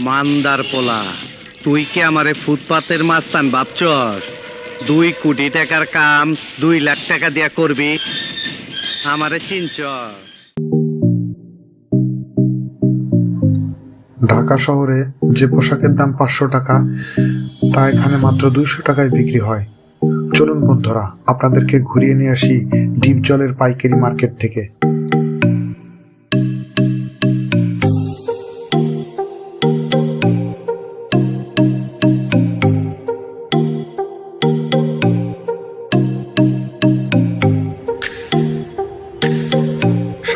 মান্দার পোলা, তুই কি আমারে ফুটপাতের মাস্তান ভাবছস? দুই কোটি টাকার কাম দুই লাখ টাকা দিয়া করবি, আমারে চিনচ ঢাকা শহরে যে পোশাকের দাম পাঁচশো টাকা, তা এখানে মাত্র দুইশো টাকায় বিক্রি হয়। চলুন বন্ধুরা, আপনাদেরকে ঘুরিয়ে নিয়ে আসি ডিপ জলের পাইকারি মার্কেট থেকে।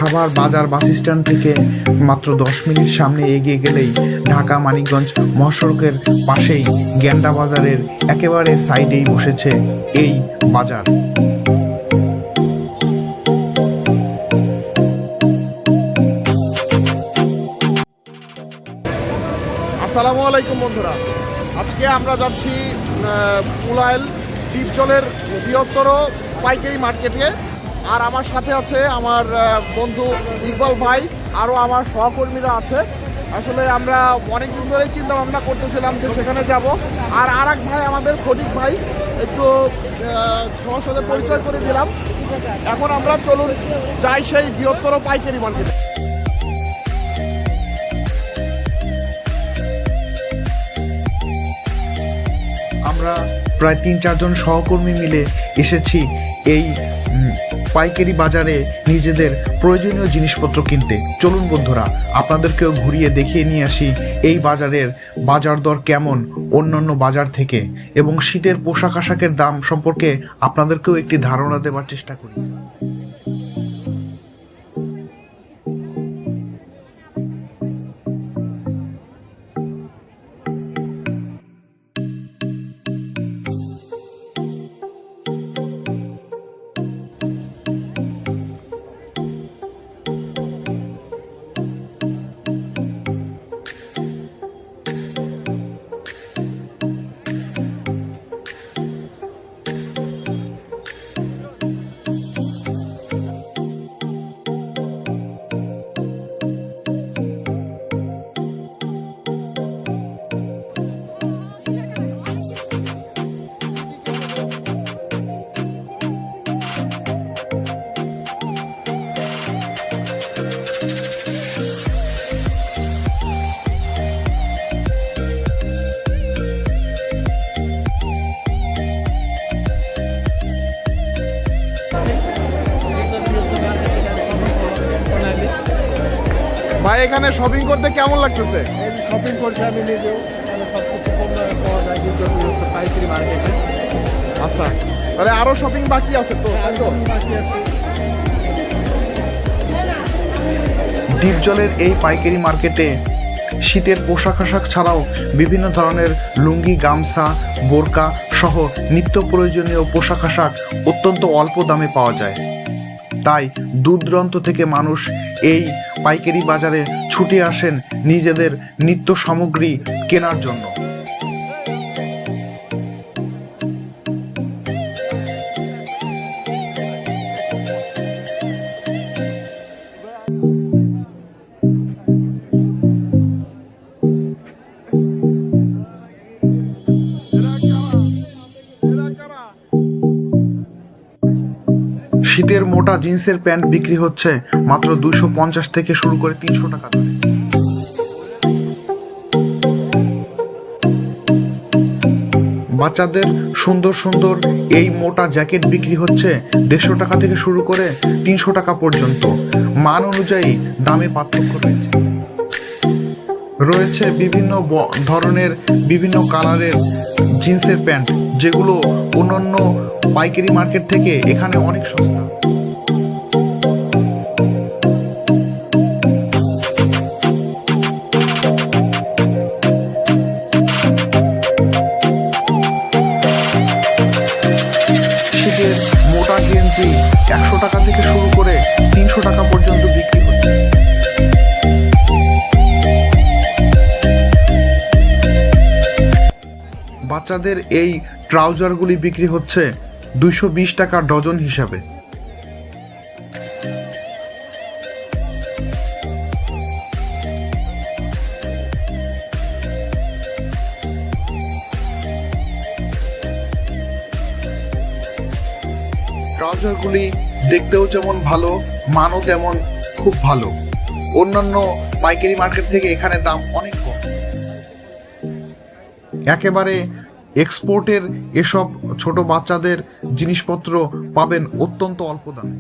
সাভার বাজার বাস স্ট্যান্ড থেকে মাত্র দশ মিনিট সামনে এগিয়ে গেলেই ঢাকা, মানিকগঞ্জ, মহাসড়কের পাশেই গ্যান্ডা বাজারের একেবারে সাইডেই বসেছে এই বাজার। আসসালামু আলাইকুম বন্ধুরা। আজকে আমরা যাচ্ছি কুলাইল দ্বীপজলের বৃহত্তর পাইকারি মার্কেটে। আর আমার সাথে আছে আমার বন্ধু ইকবাল ভাই, আরও আমার সহকর্মীরা আছে। আসলে আমরা অনেক দিন ধরেই চিন্তা ভাবনা করতেছিলাম যে সেখানে যাব। আর আর এক ভাই আমাদের ফটিক ভাই, একটু সবার সাথে পরিচয় করে দিলাম। এখন আমরা চলুন, যাই সেই বৃহত্তর পাইকারি মার্কেটে। আমরা প্রায় তিন চারজন সহকর্মী মিলে এসেছি এই পাইকারি বাজারে নিজেদের প্রয়োজনীয় জিনিসপত্র কিনতে। চলুন বন্ধুরা, আপনাদেরকেও ঘুরিয়ে দেখিয়ে নিয়ে আসি এই বাজারের বাজার দর কেমন অন্যান্য বাজার থেকে এবং শীতের পোশাক আশাকের দাম সম্পর্কে আপনাদেরকেও একটি ধারণা দেওয়ার চেষ্টা করি। এখানে শপিং করতে কেমন লাগতেছে? শপিং করছি আমি নিজেও। সব কিছু পাওয়া যায় কিন্তু পাইকারি মার্কেটে আচ্ছা তাহলে আরও শপিং বাকি আছে তো তো? বাকি আছে। ডিপ জলের এই পাইকারি মার্কেটে শীতের পোশাক আশাক ছাড়াও বিভিন্ন ধরনের লুঙ্গি গামছা বোরকা সহ নিত্য প্রয়োজনীয় পোশাক আশাক অত্যন্ত অল্প দামে পাওয়া যায়। তাই দূর দূরান্ত থেকে মানুষ এই পাইকারি বাজারে ছুটে আসেন নিজেদের নিত্য সামগ্রী কেনার জন্য। মোটা জিন্সের প্যান্ট বিক্রি হচ্ছে মাত্র দুইশো পঞ্চাশ থেকে শুরু করে তিনশো টাকা দরে। বাচ্চাদের সুন্দর সুন্দর এই মোটা জ্যাকেট বিক্রি হচ্ছে দেড়শো টাকা থেকে শুরু করে তিনশো টাকা পর্যন্ত। মান অনুযায়ী দামে পার্থক্য রয়েছে। রয়েছে বিভিন্ন ধরনের বিভিন্ন কালারের জিন্সের প্যান্ট, যেগুলো অন্যান্য পাইকারি মার্কেট থেকে এখানে অনেক সস্তা। একশো টাকা থেকে শুরু করে তিনশো টাকা পর্যন্ত বিক্রি হচ্ছে। বাচ্চাদের এই ট্রাউজারগুলি বিক্রি হচ্ছে দুইশো বিশ টাকা ডজন হিসাবে। ট্রাউজারগুলি দেখতেও যেমন ভালো, মানও তেমন খুব ভালো। অন্যান্য পাইকারি মার্কেট থেকে এখানে দাম অনেক কম। একেবারে এক্সপোর্টের এসব ছোট বাচ্চাদের জিনিসপত্র পাবেন অত্যন্ত অল্প দামে।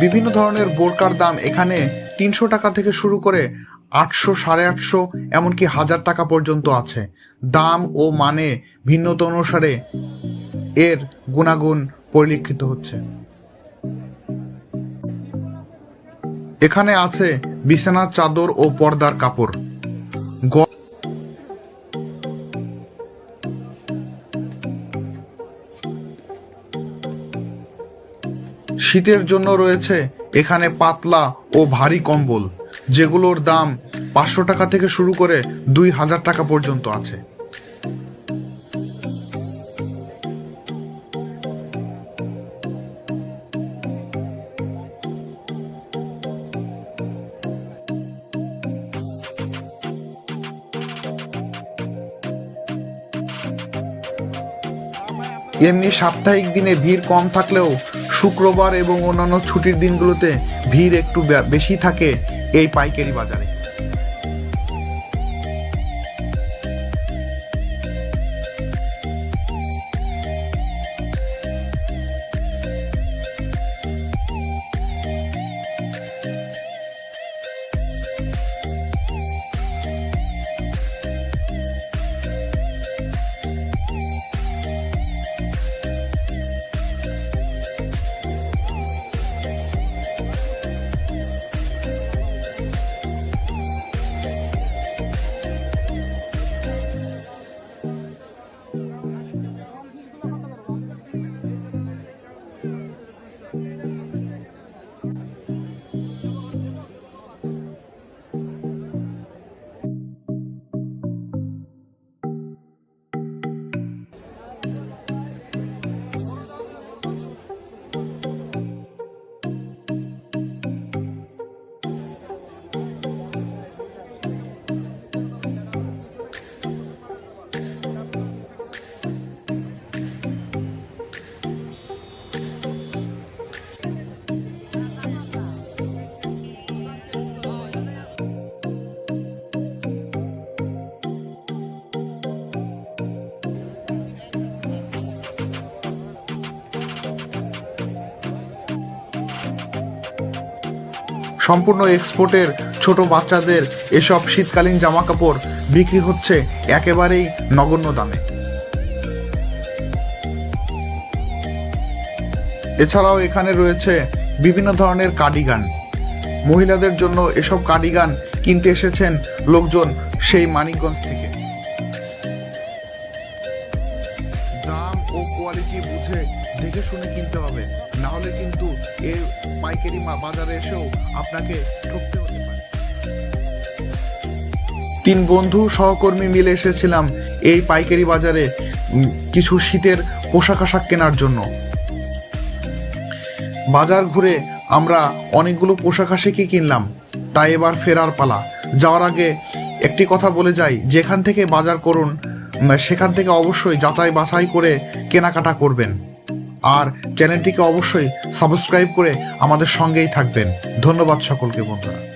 বিভিন্ন ধরনের বোরকার দাম এখানে তিনশো টাকা থেকে শুরু করে আটশো, সাড়ে আটশো, এমনকি হাজার টাকা পর্যন্ত আছে। দাম ও মানে ভিন্নতা অনুসারে এর গুণাগুণ পরিলক্ষিত হচ্ছে। এখানে আছে বিছানার চাদর ও পর্দার কাপড়। শীতের জন্য রয়েছে এখানে পাতলা ও ভারী কম্বল, যেগুলোর দাম পাঁচশো টাকা থেকে শুরু করে দুই হাজার টাকা পর্যন্ত আছে। এমনি সাপ্তাহিক দিনে ভিড় কম থাকলেও শুক্রবার এবং অন্যান্য ছুটির দিনগুলোতে ভিড় একটু বেশি থাকে এই পাইকারি বাজারে। সম্পূর্ণ এক্সপোর্টের ছোট বাচ্চাদের এসব শীতকালীন জামা কাপড় বিক্রি হচ্ছে একেবারেই নগণ্য দামে। এছাড়াও এখানে রয়েছে বিভিন্ন ধরনের কার্ডিগান। মহিলাদের জন্য এসব কার্ডিগান কিনতে এসেছেন লোকজন সেই মানিকগঞ্জ থেকে। দাম ও কোয়ালিটি বুঝে দেখে শুনে কিনতে হবে। না হলে কিন্তু এর পাইকারি বাজারে এসেও আপনাকে ঠকতে হতে পারে। তিন বন্ধু সহকর্মী মিলে এসেছিলাম এই পাইকারি বাজারে কিছু শীতের পোশাক আশাক কেনার জন্য। বাজার ঘুরে আমরা অনেকগুলো পোশাক আশাকই কিনলাম, তাই এবার ফেরার পালা। যাওয়ার আগে একটি কথা বলে যাই, যেখান থেকে বাজার করুন সেখান থেকে অবশ্যই যাচাই বাছাই করে কেনাকাটা করবেন। আর চ্যানেলটিকে অবশ্যই সাবস্ক্রাইব করে আমাদের সঙ্গেই থাকবেন। ধন্যবাদ সকলকে বন্ধুরা।